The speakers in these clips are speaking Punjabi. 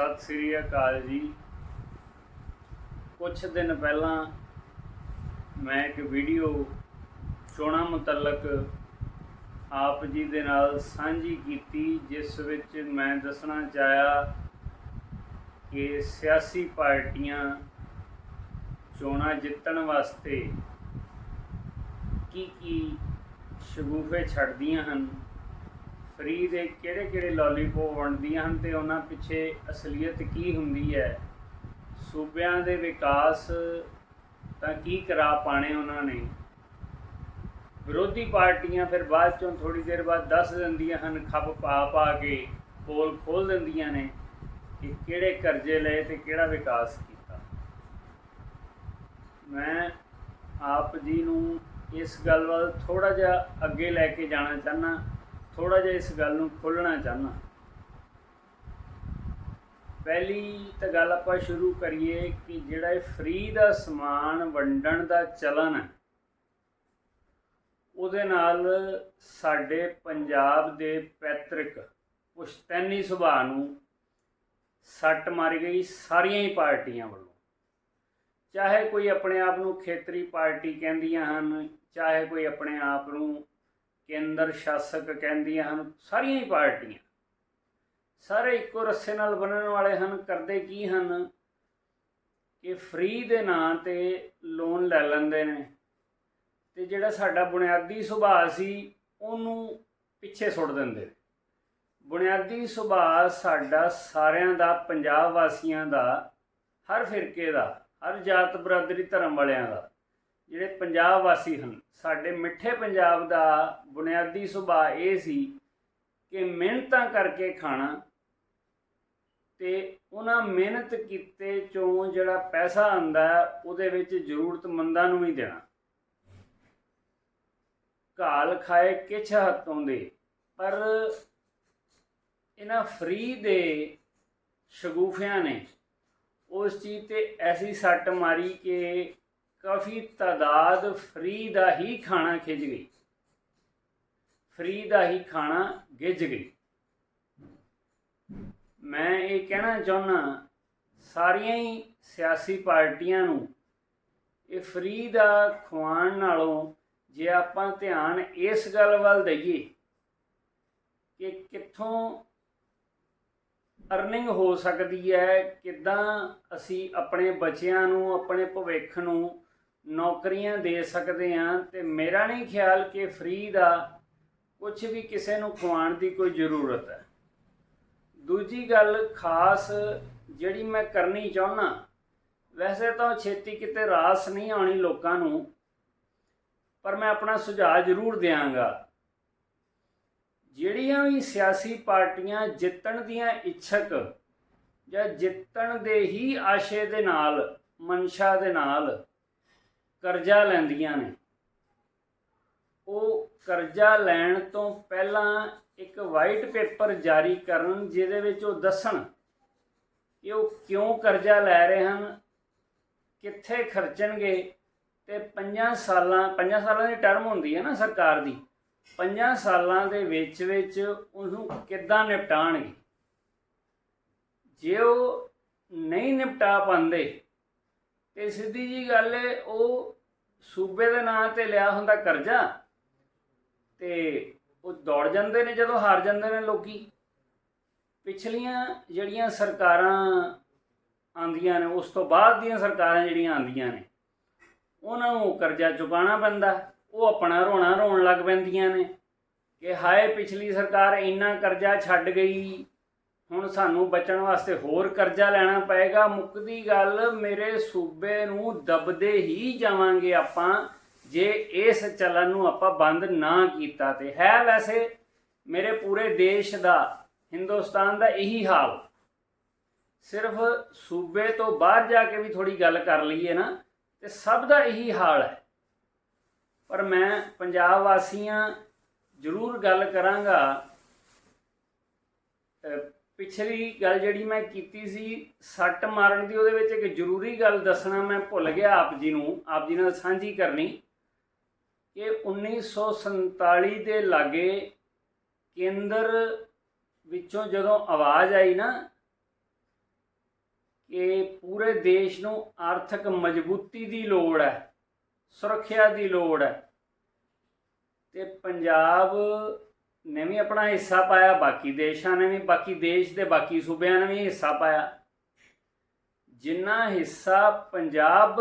ਸਤਿ ਸ੍ਰੀ ਅਕਾਲ ਜੀ। ਕੁਝ ਦਿਨ ਪਹਿਲਾਂ ਮੈਂ ਇੱਕ ਵੀਡੀਓ ਚੋਣਾਂ ਮੁਤਲਕ ਆਪ ਜੀ ਦੇ ਨਾਲ ਸਾਂਝੀ ਕੀਤੀ, ਜਿਸ ਵਿੱਚ ਮੈਂ ਦੱਸਣਾ ਚਾਹਿਆ ਕਿ ਸਿਆਸੀ ਪਾਰਟੀਆਂ ਚੋਣਾਂ ਜਿੱਤਣ ਵਾਸਤੇ ਕੀ ਕੀ ਸ਼ਗੂਫੇ ਛੱਡਦੀਆਂ ਹਨ। ਫਰੀ ਦੇ ਕਿਹੜੇ ਕਿਹੜੇ ਲੋਲੀਪੌਪ ਵੰਡਦੀਆਂ ਹਨ ਤੇ ਉਹਨਾਂ ਪਿੱਛੇ ਅਸਲੀਅਤ ਕੀ ਹੁੰਦੀ ਹੈ? ਸੂਬਿਆਂ ਦੇ ਵਿਕਾਸ ਤਾਂ ਕੀ ਕਰਾ ਪਾਣੇ ਉਹਨਾਂ ਨੇ? ਵਿਰੋਧੀ ਪਾਰਟੀਆਂ ਫਿਰ ਬਾਅਦ ਚੋਂ ਥੋੜੀ ਦੇਰ ਬਾਅਦ ਦੱਸ ਦਿੰਦੀਆਂ ਹਨ, ਖੱਪ ਪਾ ਪਾ ਕੇ ਪੋਲ ਖੋਲ ਦਿੰਦੀਆਂ ਨੇ ਕਿ ਕਿਹੜੇ ਕਰਜ਼ੇ ਲਏ ਤੇ ਕਿਹੜਾ ਵਿਕਾਸ ਕੀਤਾ। ਮੈਂ ਆਪ ਜੀ ਨੂੰ ਇਸ ਗੱਲ ਵੱਲ ਥੋੜਾ ਜਿਹਾ ਅੱਗੇ ਲੈ ਕੇ ਜਾਣਾ ਚਾਹਨਾ ਥੋੜਾ ਜਿਹਾ ਇਸ ਗੱਲ ਨੂੰ ਖੋਲਣਾ ਚਾਹਨਾ ਪਹਿਲੀ ਤਾਂ ਗੱਲ ਆਪਾਂ ਸ਼ੁਰੂ ਕਰੀਏ ਕਿ ਜਿਹੜਾ ਇਹ ਫ੍ਰੀ ਦਾ ਸਮਾਨ ਵੰਡਣ ਦਾ ਚਲਨ ਹੈ, ਉਹਦੇ ਨਾਲ ਸਾਡੇ ਪੰਜਾਬ ਦੇ ਪੈਤ੍ਰਿਕ ਪੁਸ਼ਤੈਨੀ ਸੁਭਾਅ ਨੂੰ ਸੱਟ ਮਾਰੀ ਗਈ ਸਾਰੀਆਂ ਹੀ ਪਾਰਟੀਆਂ ਵੱਲੋਂ। ਚਾਹੇ ਕੋਈ ਆਪਣੇ ਆਪ ਨੂੰ ਖੇਤਰੀ ਪਾਰਟੀ ਕਹਿੰਦੀਆਂ ਹਨ, ਚਾਹੇ ਕੋਈ ਆਪਣੇ ਆਪ ਨੂੰ ਕੇਂਦਰ ਸ਼ਾਸਕ ਕਹਿੰਦੀਆਂ ਹਨ, ਸਾਰੀਆਂ ਹੀ ਪਾਰਟੀਆਂ। ਸਾਰੇ ਇੱਕੋ ਰੱਸੇ ਨਾਲ ਬਣਨ ਵਾਲੇ ਹਨ, ਕਰਦੇ ਕੀ ਹਨ? ਕਿ ਫ੍ਰੀ ਦੇ ਨਾਂ ਤੇ ਲੋਨ ਲੈ ਲੈਂਦੇ ਨੇ। ਤੇ ਜਿਹੜਾ ਸਾਡਾ ਬੁਨਿਆਦੀ ਸੁਭਾਅ ਸੀ, ਉਹਨੂੰ ਪਿੱਛੇ ਸੁੱਟ ਦਿੰਦੇ ਨੇ। ਬੁਨਿਆਦੀ ਸੁਭਾਅ ਸਾਡਾ ਸਾਰਿਆਂ ਦਾ, ਪੰਜਾਬ ਵਾਸੀਆਂ ਦਾ, ਹਰ ਫਿਰਕੇ ਦਾ, ਹਰ ਜਾਤ ਬਰਾਦਰੀ ਧਰਮ ਵਾਲਿਆਂ ਦਾ। ਜਿਹੜੇ ਪੰਜਾਬ ਵਾਸੀ ਹਨ, ਸਾਡੇ ਮਿੱਠੇ ਪੰਜਾਬ ਦਾ ਬੁਨਿਆਦੀ ਸੁਭਾਅ ਇਹ ਸੀ ਕਿ ਮਿਹਨਤਾਂ ਕਰਕੇ ਖਾਣਾ ਤੇ ਉਹਨਾਂ ਮਿਹਨਤ ਕੀਤੇ ਚੋਂ ਜਿਹੜਾ ਪੈਸਾ ਆਂਦਾ ਉਹਦੇ ਵਿੱਚ ਜ਼ਰੂਰਤਮੰਦਾਂ ਨੂੰ ਵੀ ਦੇਣਾ। ਘਾਲ ਖਾਏ ਕਿਛ ਹੱਥੋਂ ਦੇ ਪਰ ਇਹਨਾਂ ਫਰੀ ਦੇ ਸ਼ਗੂਫਿਆਂ ਨੇ ਉਸ ਚੀਜ਼ ਤੇ ਐਸੀ ਸੱਟ ਮਾਰੀ ਕਿ ਕਾਫੀ ਤਾਦਾਦ ਫਰੀ ਦਾ ਹੀ ਖਾਣਾ ਖਿੱਚ ਗਈ। ਫਰੀ ਦਾ ਹੀ ਖਾਣਾ ਗਿੱਜ ਗਈ। ਮੈਂ ਇਹ ਕਹਿਣਾ ਚਾਹੁੰਦਾ ਸਾਰੀਆਂ ਹੀ ਸਿਆਸੀ ਪਾਰਟੀਆਂ ਨੂੰ ਇਹ ਫ੍ਰੀ ਦਾ ਖਵਾਉਣ ਨਾਲੋਂ ਜੇ ਆਪਾਂ ਧਿਆਨ ਇਸ ਗੱਲ ਵੱਲ ਦਈਏ ਕਿ ਕਿੱਥੋਂ ਅਰਨਿੰਗ ਹੋ ਸਕਦੀ ਹੈ, ਕਿਦਾਂ ਅਸੀਂ ਆਪਣੇ ਬੱਚਿਆਂ ਨੂੰ, ਆਪਣੇ ਭਵਿੱਖ ਨੂੰ ਨੌਕਰੀਆਂ ਦੇ ਸਕਦੇ ਹਾਂ ਤੇ ਮੇਰਾ ਨਹੀਂ ਖਿਆਲ ਕਿ ਫ੍ਰੀ ਦਾ ਕੁਝ ਵੀ ਕਿਸੇ ਨੂੰ ਖਵਾਉਣ ਦੀ ਕੋਈ ਜ਼ਰੂਰਤ ਹੈ। ਦੂਜੀ ਗੱਲ ਖਾਸ ਜਿਹੜੀ ਮੈਂ ਕਰਨੀ ਚਾਹੁੰਦਾ, ਵੈਸੇ ਤਾਂ ਛੇਤੀ ਕਿਤੇ ਰਾਸ ਨਹੀਂ ਆਉਣੀ ਲੋਕਾਂ ਨੂੰ, ਪਰ ਮੈਂ ਆਪਣਾ ਸੁਝਾਅ ਜ਼ਰੂਰ ਦਿਆਂਗਾ। ਜਿਹੜੀਆਂ ਵੀ ਸਿਆਸੀ ਪਾਰਟੀਆਂ ਜਿੱਤਣ ਦੀਆਂ ਇੱਛਕ ਜਾਂ ਜਿੱਤਣ ਦੇ ਹੀ ਆਸ਼ੇ ਦੇ ਨਾਲ, ਮਨਸ਼ਾ ਦੇ ਨਾਲ ਕਰਜ਼ਾ ਲੈਂਦੀਆਂ ਨੇ। ਉਹ ਕਰਜ਼ਾ ਲੈਣ ਤੋਂ ਪਹਿਲਾਂ ਇੱਕ ਵਾਈਟ ਪੇਪਰ ਜਾਰੀ ਕਰਨ ਜਿਹਦੇ ਵਿੱਚ ਉਹ ਦੱਸਣ ਕਿ ਉਹ ਕਿਉਂ ਕਰਜ਼ਾ ਲੈ ਰਹੇ ਹਨ, ਕਿੱਥੇ ਖਰਚਣਗੇ ਤੇ 5 ਸਾਲਾਂ 5 ਸਾਲਾਂ ਦੀ ਟਰਮ ਹੁੰਦੀ ਹੈ ਨਾ ਸਰਕਾਰ ਦੀ 5 ਸਾਲਾਂ ਦੇ ਵਿੱਚ ਵਿੱਚ ਉਹਨੂੰ ਕਿੱਦਾਂ ਨਿਪਟਾਣਗੇ ਜੇ ਉਹ ਨਹੀਂ ਨਿਪਟਾ ਪਾਉਂਦੇ ਤੇ ਸਿੱਧੀ ਜੀ ਗੱਲ ਹੈ ਉਹ ਸੂਬੇ ਦੇ ਨਾਂ ਤੇ ਲਿਆ ਹੁੰਦਾ ਕਰਜ਼ਾ ਤੇ ਉਹ ਦੌੜ ਜਾਂਦੇ ਨੇ ਜਦੋਂ ਹਾਰ ਜਾਂਦੇ ਨੇ ਲੋਕੀ। ਪਿਛਲੀਆਂ ਜਿਹੜੀਆਂ ਸਰਕਾਰਾਂ ਆਂਦੀਆਂ ਨੇ, ਉਸ ਤੋਂ ਬਾਅਦ ਦੀਆਂ ਸਰਕਾਰਾਂ ਜਿਹੜੀਆਂ ਆਂਦੀਆਂ ਨੇ, ਉਹਨਾਂ ਨੂੰ ਕਰਜ਼ਾ ਚੁਕਾਉਣਾ ਪੈਂਦਾ, ਉਹ ਆਪਣਾ ਰੋਣਾ ਰੋਣ ਲੱਗ ਪੈਂਦੀਆਂ ਨੇ ਕਿ ਹਾਏ ਪਿਛਲੀ ਸਰਕਾਰ ਇੰਨਾ ਕਰਜ਼ਾ ਛੱਡ ਗਈ ਹੁਣ ਸਾਨੂੰ ਬਚਣ ਵਾਸਤੇ ਹੋਰ ਕਰਜ਼ਾ ਲੈਣਾ ਪਏਗਾ। ਮੁੱਕਦੀ ਗੱਲ, ਮੇਰੇ ਸੂਬੇ ਨੂੰ ਦਬਦੇ ਹੀ ਜਾਵਾਂਗੇ ਆਪਾਂ, ਜੇ ਇਸ ਚੱਲਣ ਨੂੰ ਆਪਾਂ ਬੰਦ ਨਾ ਕੀਤਾ ਤੇ। ਹੈ ਵੈਸੇ ਮੇਰੇ ਪੂਰੇ ਦੇਸ਼ ਦਾ, ਹਿੰਦੁਸਤਾਨ ਦਾ ਇਹੀ ਹਾਲ। ਸਿਰਫ ਸੂਬੇ ਤੋਂ ਬਾਹਰ ਜਾ ਕੇ ਵੀ ਥੋੜੀ ਗੱਲ ਕਰ ਲਈਏ ਨਾ, ਤੇ ਸਭ ਦਾ ਇਹੀ ਹਾਲ ਹੈ। ਪਰ ਮੈਂ ਪੰਜਾਬ ਵਾਸੀਆਂ ਜ਼ਰੂਰ ਗੱਲ ਕਰਾਂਗਾ ਪਿਛਲੀ ਗੱਲ ਜਿਹੜੀ ਮੈਂ ਕੀਤੀ ਸੀ, ਸੱਟ ਮਾਰਨ ਦੀ, ਉਹਦੇ ਵਿੱਚ ਇੱਕ ਜ਼ਰੂਰੀ ਗੱਲ ਦੱਸਣਾ ਮੈਂ ਭੁੱਲ ਗਿਆ ਆਪ ਜੀ ਨੂੰ, ਆਪ ਜੀ ਨਾਲ ਸਾਂਝੀ ਕਰਨੀ, ਕਿ 1947 ਦੇ ਲਾਗੇ ਕੇਂਦਰ ਵਿੱਚੋਂ ਜਦੋਂ ਆਵਾਜ਼ ਆਈ ਨਾ, ਕਿ ਪੂਰੇ ਦੇਸ਼ ਨੂੰ ਆਰਥਿਕ ਮਜ਼ਬੂਤੀ ਦੀ ਲੋੜ ਹੈ, ਸੁਰੱਖਿਆ ਦੀ ਲੋੜ ਹੈ, ਤੇ ਪੰਜਾਬ ਨੇ ਵੀ ਆਪਣਾ ਹਿੱਸਾ ਪਾਇਆ, ਬਾਕੀ ਦੇਸ਼ਾਂ ਨੇ ਵੀ, ਬਾਕੀ ਦੇਸ਼ ਦੇ ਬਾਕੀ ਸੂਬਿਆਂ ਨੇ ਵੀ ਹਿੱਸਾ ਪਾਇਆ। ਜਿੰਨਾ ਹਿੱਸਾ ਪੰਜਾਬ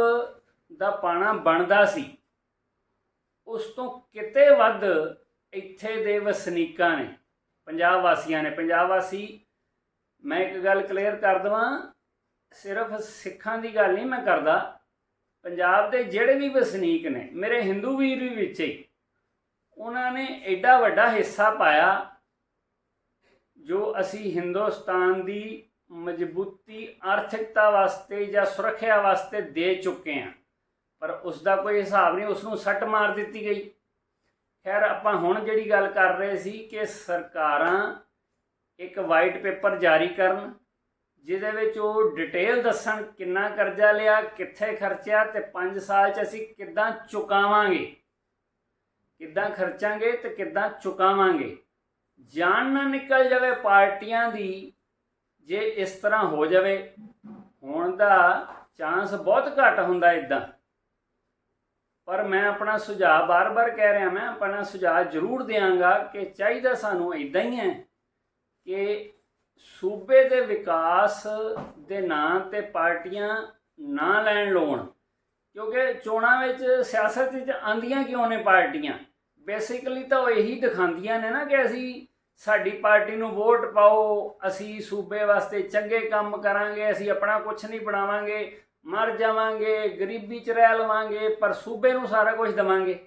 ਦਾ ਪਾਣਾ ਬਣਦਾ ਸੀ, ਉਸ ਤੋਂ ਕਿਤੇ ਵੱਧ ਇੱਥੇ ਦੇ ਵਸਨੀਕਾਂ ਨੇ, ਪੰਜਾਬ ਵਾਸੀਆਂ ਨੇ। ਪੰਜਾਬ ਵਾਸੀ, ਮੈਂ ਇੱਕ ਗੱਲ ਕਲੀਅਰ ਕਰ ਦਵਾਂ, ਸਿਰਫ ਸਿੱਖਾਂ ਦੀ ਗੱਲ ਨਹੀਂ ਮੈਂ ਕਰਦਾ। ਪੰਜਾਬ ਦੇ ਜਿਹੜੇ ਵੀ ਵਸਨੀਕ ਨੇ, ਮੇਰੇ ਹਿੰਦੂ ਵੀਰ ਵੀ ਵਿੱਚ ਹੀ ਉਹਨਾਂ ਨੇ ਐਡਾ ਵੱਡਾ ਹਿੱਸਾ ਪਾਇਆ ਜੋ ਅਸੀਂ ਹਿੰਦੁਸਤਾਨ ਦੀ ਮਜ਼ਬੂਤੀ, ਆਰਥਿਕਤਾ ਵਾਸਤੇ ਜਾਂ ਸੁਰੱਖਿਆ ਵਾਸਤੇ ਦੇ ਚੁੱਕੇ ਹਾਂ। ਪਰ ਉਸ ਦਾ ਕੋਈ ਹਿਸਾਬ ਨਹੀਂ ਉਸ ਨੂੰ ਸੱਟ ਮਾਰ ਦਿੱਤੀ ਗਈ। ਖੈਰ, ਆਪਾਂ ਹੁਣ ਜਿਹੜੀ ਗੱਲ ਕਰ ਰਹੇ ਸੀ ਕਿ ਸਰਕਾਰਾਂ ਇੱਕ ਵਾਈਟ ਪੇਪਰ ਜਾਰੀ ਕਰਨ, ਜਿਹਦੇ ਵਿੱਚ ਉਹ ਡਿਟੇਲ ਦੱਸਣ ਕਿੰਨਾ ਕਰਜ਼ਾ ਲਿਆ, ਕਿੱਥੇ ਖਰਚਿਆ ਤੇ 5 ਸਾਲ 'ਚ ਅਸੀਂ ਕਿੱਦਾਂ ਚੁਕਾਵਾਂਗੇ। ਕਿੱਦਾਂ ਖਰਚਾਂਗੇ ਤੇ ਕਿੱਦਾਂ ਚੁਕਾਵਾਂਗੇ। ਜਾਨ ਨਾ ਨਿਕਲ ਜਾਵੇ ਪਾਰਟੀਆਂ ਦੀ, ਜੇ ਇਸ ਤਰ੍ਹਾਂ ਹੋ ਜਾਵੇ, ਹੋਣ ਦਾ ਚਾਂਸ ਬਹੁਤ ਘੱਟ ਹੁੰਦਾ ਇਦਾਂ ਪਰ ਮੈਂ ਆਪਣਾ ਸੁਝਾਅ ਬਾਰ-ਬਾਰ ਕਹਿ ਰਿਹਾ, ਮੈਂ ਆਪਣਾ ਸੁਝਾਅ ਜ਼ਰੂਰ ਦਿਆਂਗਾ ਕਿ ਚਾਹੀਦਾ ਸਾਨੂੰ ਇਦਾਂ ਹੀ ਹੈ ਕਿ ਸੂਬੇ ਦੇ ਵਿਕਾਸ ਦੇ ਨਾਂ ਤੇ ਪਾਰਟੀਆਂ ਨਾ ਲੈਣ ਲੋਣ ਕਿਉਂਕਿ ਚੋਣਾਂ ਵਿੱਚ ਸਿਆਸਤ ਵਿੱਚ ਆਂਦੀਆਂ ਕਿਉਂ ਨੇ ਪਾਰਟੀਆਂ? ਬੇਸਿਕਲੀ ਤਾਂ ਉਹ ਇਹੀ ਦਿਖਾਉਂਦੀਆਂ ਨੇ ਨਾ ਕਿ ਅਸੀਂ ਸਾਡੀ ਪਾਰਟੀ ਨੂੰ ਵੋਟ ਪਾਓ, ਅਸੀਂ ਸੂਬੇ ਵਾਸਤੇ ਚੰਗੇ ਕੰਮ ਕਰਾਂਗੇ, ਅਸੀਂ ਆਪਣਾ ਕੁਝ ਨਹੀਂ ਬਣਾਵਾਂਗੇ, ਮਰ ਜਾਵਾਂਗੇ, ਗਰੀਬੀ ਚ ਰਹਿ ਲਵਾਂਗੇ, ਪਰ ਸੂਬੇ ਨੂੰ ਸਾਰਾ ਕੁਝ ਦਵਾਂਗੇ।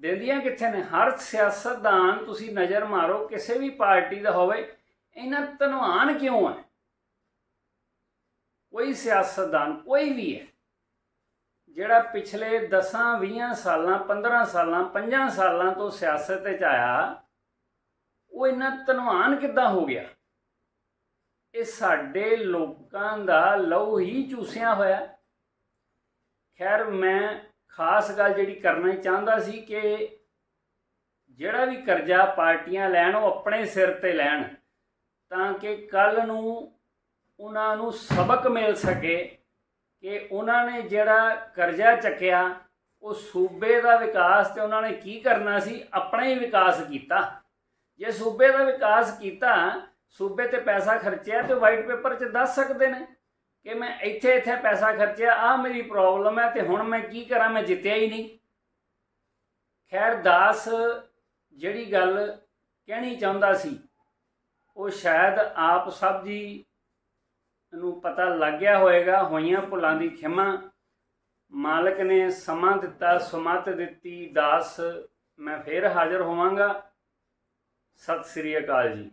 ਦਿੰਦੀਆਂ ਕਿੱਥੇ ਨੇ? ਹਰ ਸਿਆਸਤਦਾਨ ਤੁਸੀਂ ਨਜ਼ਰ ਮਾਰੋ, ਕਿਸੇ ਵੀ ਪਾਰਟੀ ਦਾ ਹੋਵੇ, ਇਹਨਾਂ ਧਨਵਾਨ ਕਿਉਂ ਹੈ ਕੋਈ ਸਿਆਸਤਦਾਨ ਕੋਈ ਵੀ ਹੈ। ਜਿਹੜਾ ਪਿਛਲੇ 10 20 ਸਾਲਾਂ 15 ਸਾਲਾਂ 5 ਸਾਲਾਂ ਤੋਂ ਸਿਆਸਤ ਵਿੱਚ ਆਇਆ, ਉਹ ਇੰਨਾ ਧਨਵਾਨ ਕਿੱਦਾਂ ਹੋ ਗਿਆ? ਇਹ ਸਾਡੇ ਲੋਕਾਂ ਦਾ ਲਹੂ ਹੀ ਚੂਸਿਆ ਹੋਇਆ। ਖੈਰ, ਮੈਂ ਖਾਸ ਗੱਲ ਜਿਹੜੀ ਕਰਨਾ ਚਾਹੁੰਦਾ ਸੀ ਕਿ ਜਿਹੜਾ ਵੀ ਕਰਜ਼ਾ ਪਾਰਟੀਆਂ ਲੈਣ, ਉਹ ਆਪਣੇ ਸਿਰ ਤੇ ਲੈਣ, ਤਾਂ ਕਿ ਕੱਲ ਨੂੰ ਉਹਨਾਂ ਨੂੰ ਸਬਕ ਮਿਲ ਸਕੇ। ਕਿ ਉਹਨਾਂ ਨੇ ਜਿਹੜਾ ਕਰਜ਼ਾ ਚੱਕਿਆ, ਉਹ ਸੂਬੇ ਦਾ ਵਿਕਾਸ ਤੇ ਉਹਨਾਂ ਨੇ ਕੀ ਕਰਨਾ ਸੀ? ਆਪਣਾ ਹੀ ਵਿਕਾਸ ਕੀਤਾ। ਜੇ ਸੂਬੇ ਦਾ ਵਿਕਾਸ ਕੀਤਾ, ਸੂਬੇ ਤੇ ਪੈਸਾ ਖਰਚਿਆ ਤੇ ਵਾਈਟ ਪੇਪਰ 'ਚ ਦੱਸ ਸਕਦੇ ਨੇ ਕਿ ਮੈਂ ਇੱਥੇ ਇੱਥੇ ਪੈਸਾ ਖਰਚਿਆ ਆ ਮੇਰੀ ਪ੍ਰੋਬਲਮ ਹੈ ਤੇ ਹੁਣ ਮੈਂ ਕੀ ਕਰਾਂ? ਮੈਂ ਜਿੱਤਿਆ ਹੀ ਨਹੀਂ। ਖੈਰ, ਦਾਸ ਜਿਹੜੀ ਗੱਲ ਕਹਿਣੀ ਚਾਹੁੰਦਾ ਸੀ, ਉਹ ਸ਼ਾਇਦ ਆਪ ਸਭ ਜੀ ਨੂੰ ਪਤਾ ਲੱਗ ਗਿਆ ਹੋਵੇਗਾ ਹੋਈਆਂ ਭੁੱਲਾਂ ਦੀ ਖਿਮਾ। ਮਾਲਕ ਨੇ ਸਮਾਂ ਦਿੱਤਾ, ਸੁਮਤ ਦਿੱਤੀ, ਦਾਸ, ਮੈਂ ਫੇਰ ਹਾਜ਼ਰ ਹੋਵਾਂਗਾ। ਸਤਿ ਸ੍ਰੀ ਅਕਾਲ ਜੀ।